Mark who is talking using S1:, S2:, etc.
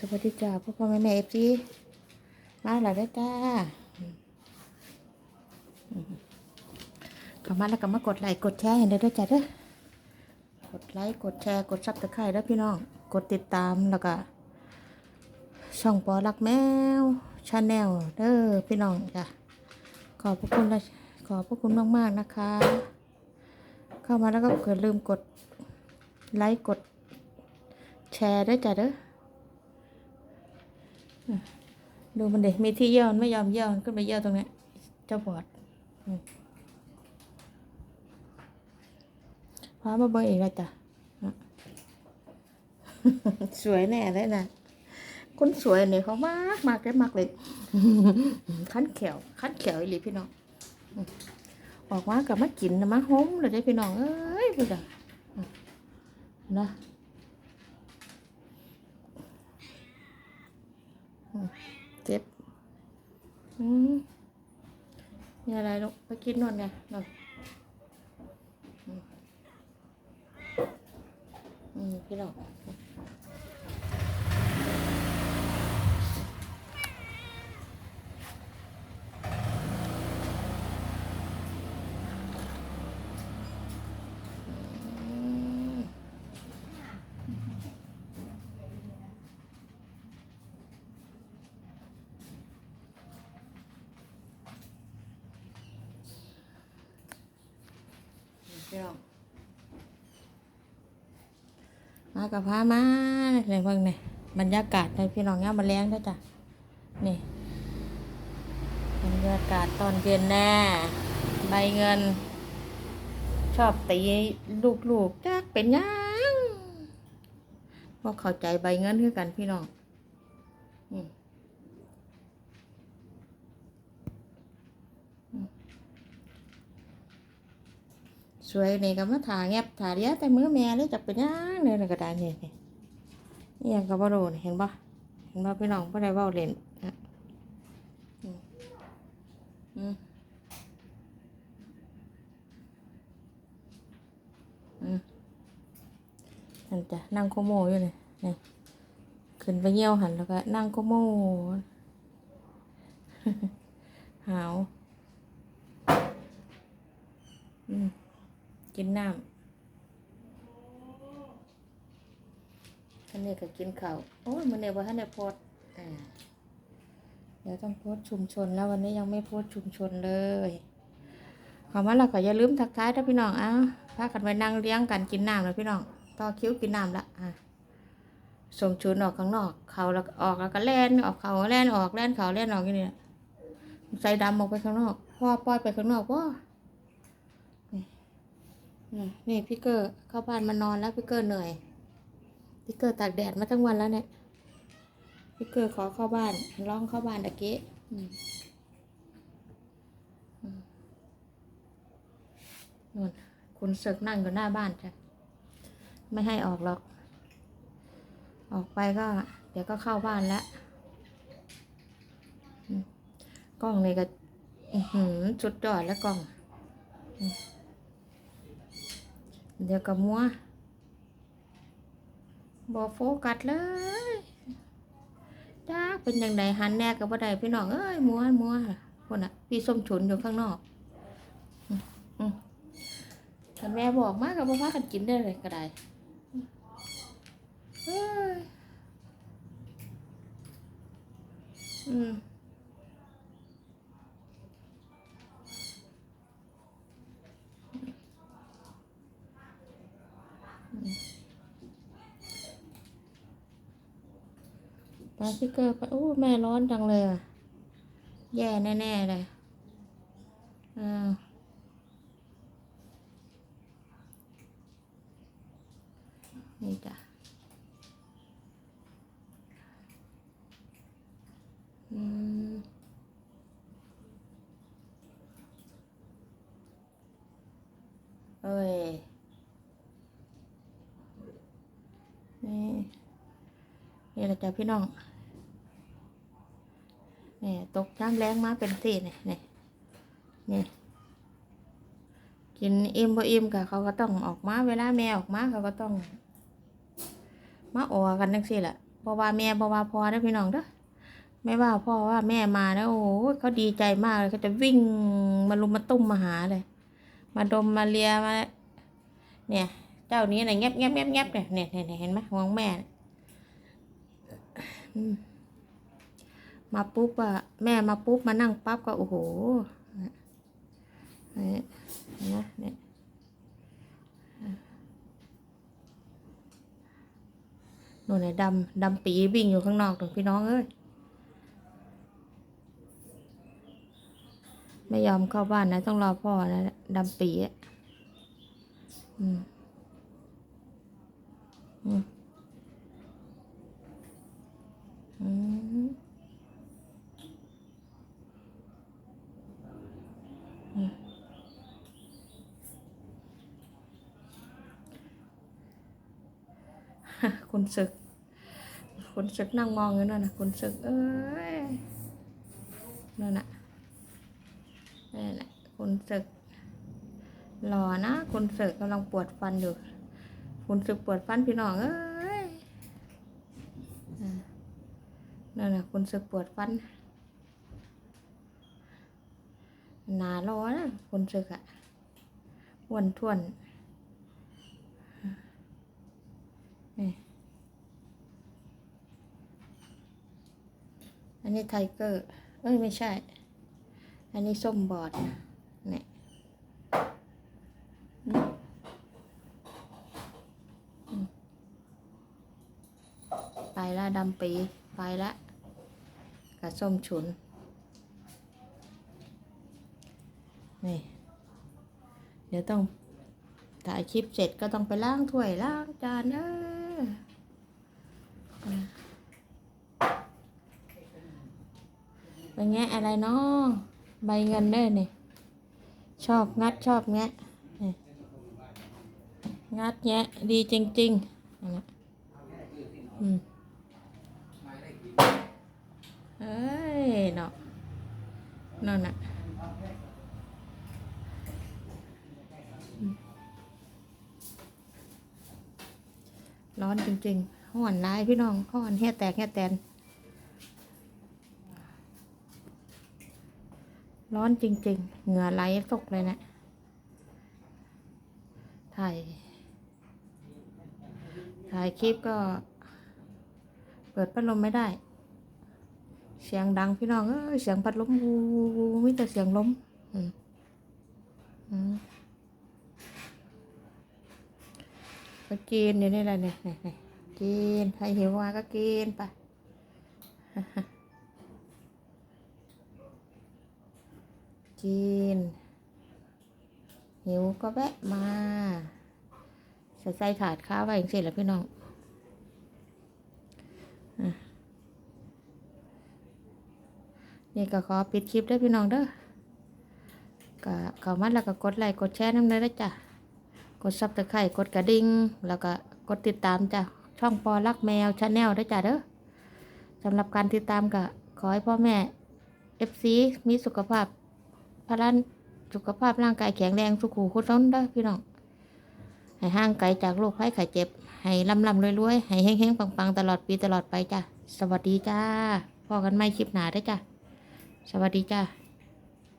S1: สวัสดีจ้าพ่อพ่อแม่แม่เอฟซีมาแล้วเด้จ้าอืมเข้ามาแล้วก็มากดไลค์กดแชร์ให้ได้ด้วยจ้าเด้อกดไลค์กดแชร์กดซับสไครต์แล้วพี่น้องกดติดตามแล้วก็ช่องปอรักแมวชาแนลเด้อพี่น้องจ้ะขอบพระคุณและขอบพระคุณมากๆนะคะ เข้ามาแล้วก็เกิดลืมกดไลค์กดแชร์ด้วยจ้ะเด้อ ดูมันเด็กมีที่เยี่ยวมันไม่ยอมเยี่ยวมันขึ้นไปเยี่ยวตรงนี้เจ้าบอดอืมพามาเบิ่งอีกแล้วจ้ะสวยแน่เลยนะคนสวยเนี่ยเขามากมากเลยมากเลยขั้นแขวขั้นแขวอีหลีพี่น้องออกมากับมากินนะมาห้มเลยได้พี่น้องเอ้ยพี่จ้ะอืมนะ เจ็บอืมมีอะไรลูกไปกินนอนไงนอนอืมอืมพี่หลอก พี่หลอกมากับพามาเลยเบิ่งเนี่ยบรรยากาศในพี่น้องเงี้ยมาแล้งด้อจ้ะนี่บรรยากาศตอนเย็นแน่ใบเงิน ชอบตีลูกๆจักเป็นยังพอเข้าใจใบเงินคือกันพี่น้องอืม สวยนี่ก็มาถาแงบถาเดียแต่มือแม่เลยจักเป็นหยังเนี่ยกระดานนี่นี่นี่ยังกับว่าโดนเห็นปะเห็นปะพี่น้องไม่ได้เว่าเล่นอะอืมอืมอืมนั่นจ้ะนั่งโคโมอยู่เนี่ยนี่ขึ้นไปเยี่ยวหันแล้วก็นั่งโคโมหาว อืม กินน้ำอันนี้ก็กินข้าวโอ้ยมันเนี่ยว่าท่านเนี่ยโพสต์อ่าเดี๋ยวต้องโพสชุมชนแล้ววันนี้ยังไม่โพสชุมชนเลยขอมาเราก็อย่าลืมทักทายถ้าพี่น้องอ้าวพากันไปนั่งเลี้ยงกันกินน้ำแล้วพี่น้องต่อคิ้วกินน้ำละอะส่งชุนออกข้างนอก เขาแล้วออกแล้วก็แล่นออกเขาแล่นออกแล่นเขาแล่นออกอย่างนี้ใส่ดำออกไปข้างนอกพ่อปล่อยไปข้างนอกว่า นี่พี่เกอร์เข้าบ้านมานอนแล้วพี่เกอร์เหนื่อย พี่เกอร์ตากแดดมาทั้งวันแล้วเนี่ยพี่เกอร์ขอเข้าบ้านร้องเข้าบ้านตะกี้อืมนู่นคุณศึกนั่งอยู่หน้าบ้านจ้ะไม่ให้ออกหรอก ออกไปก็ เดี๋ยวก็เข้าบ้านแล้วกล้องนี่ก็อื้อหือสุดยอดแล้วกล้องอ เดี๋ยวก็มัวบอโฟกัสเลยจ้าเป็นยังไงหันแน่กับบ่ไดพี่น้องเอ้ยมัวมัวคนอะ พี่ส้มฉุนอยู่ข้างนอกถ้าแม่บอกมากกับพ่อพากันกินได้เลยก็ได้เอ้ยอืม พี่เกอร์ไปโอ้แม่ร้อนจังเลยอะ แย่แน่ๆเลยอ่านี่จ้ะอืมเอ้ยนี่นี่แหละจ้ะพี่น้อง ตกน้ำแรงมาเป็นสี่นี่นี่นี่กินอิ่มบ่อิ่มกะเขาก็ต้องออกมา เวลาแม่ออกมาเขาก็ต้อง มาออกันจังซี่แหละราะว่าแม่บ่ว่าพ่อนะพี่น้องเด้อไม่ว่าพ่อว่าแม่มาแล้วโอ้โหเขาดีใจมากเลยเขาจะวิ่งมาลุมมาตุ้มมาหาเลย มาดมมาเลียมา เนี่ย เจ้านี้นะแงบแงบแงบแงบเนี่ยเนี่ยเนี่ยเห็นไหมห่วงแม่อืม มาปุ๊บอะแม่มาปุ๊บมานั่งปั๊บก็โอ้โหนี่นไหมเนี่ยนู่นเนี่ยดำดำปีวิ่งอยู่ข้างนอกตรงพี่น้องเอ้ยไม่ยอมเข้าบ้านนะ ต้องรอพ่อนะดำปีอะอืมอืมอืม คุณศึก คุณศึกนั่งมองอยู่นั่นนะคุณศึก เอ้ยนั่นน่ะนั่นแหละคุณศึกหล่อนะคุณศึกกำลังปวดฟันอยู่ คุณศึกปวดฟันพี่น้องเอ้ยนั่นน่ะคุณศึกปวดฟันหนาร้อนะคุณศึกอะวนท้วนนี่ อันนี้ไทเกอร์เอ้ยไม่ใช่ อันนี้ส้มบอดนะเนี่ยไปละดำปีไปละกับส้มฉุน นี่ เดี๋ยวต้องถ่ายคลิปเสร็จก็ต้องไปล้างถ้วยล้างจานเออ ไปแงะอะไรเนาะใบเงินเด้อนี่ชอบงัดชอบแงะนี่งัดแงะดีจริงๆอันนั้อืมเอ้ยเนาะนั่นน่ะร้อนจริงๆห่อนร้ายพี่น้องห่อนแห่แตกแห่แตน ร้อนจริง ๆ เหงื่อไหลตกเลยนะถ่าย ถ่ายคลิปก็ เปิดพัดลมไม่ได้ เสียงดังพี่น้องเอ้ยเสียงพัดลมวูวูวูมีแต่เสียงลมอืมอืมก็กินอยู่นี่แหละเนี่ยเนี่ยเนี่ยกินใครหิวมาก็กินไป กินหิวก็แวะมาใส่ใส่ถาดข้าวไว้อย่างเสร็จแล้วพี่น้องนี่ก็ขอปิดคลิปด้อพี่น้องเด้อก็เข้ามาแล้วก็กดไลค์กดแชร์น้ำเลยนะจ้ะ กดซับตะไคร่กดกระดิ่ง แล้วก็กดติดตามจ้ะ ช่องปอรักแมวชาแนลด้วยจ้ะเด้อสำหรับการติดตามก็ขอให้พ่อแม่ FC มีสุขภาพ พลันสุขภาพร่างกายแข็งแรงสุขุมคนเด้อพี่น้องให้ห่างไกลจากโรคภัยไข้เจ็บ ให้ลำลำรวยๆ ให้แห้งๆ ปังๆ ตลอดปีตลอดไปจ้ะ สวัสดีจ้าพอกันไม่คลิปหนาได้จ้ะ สวัสดีจ้า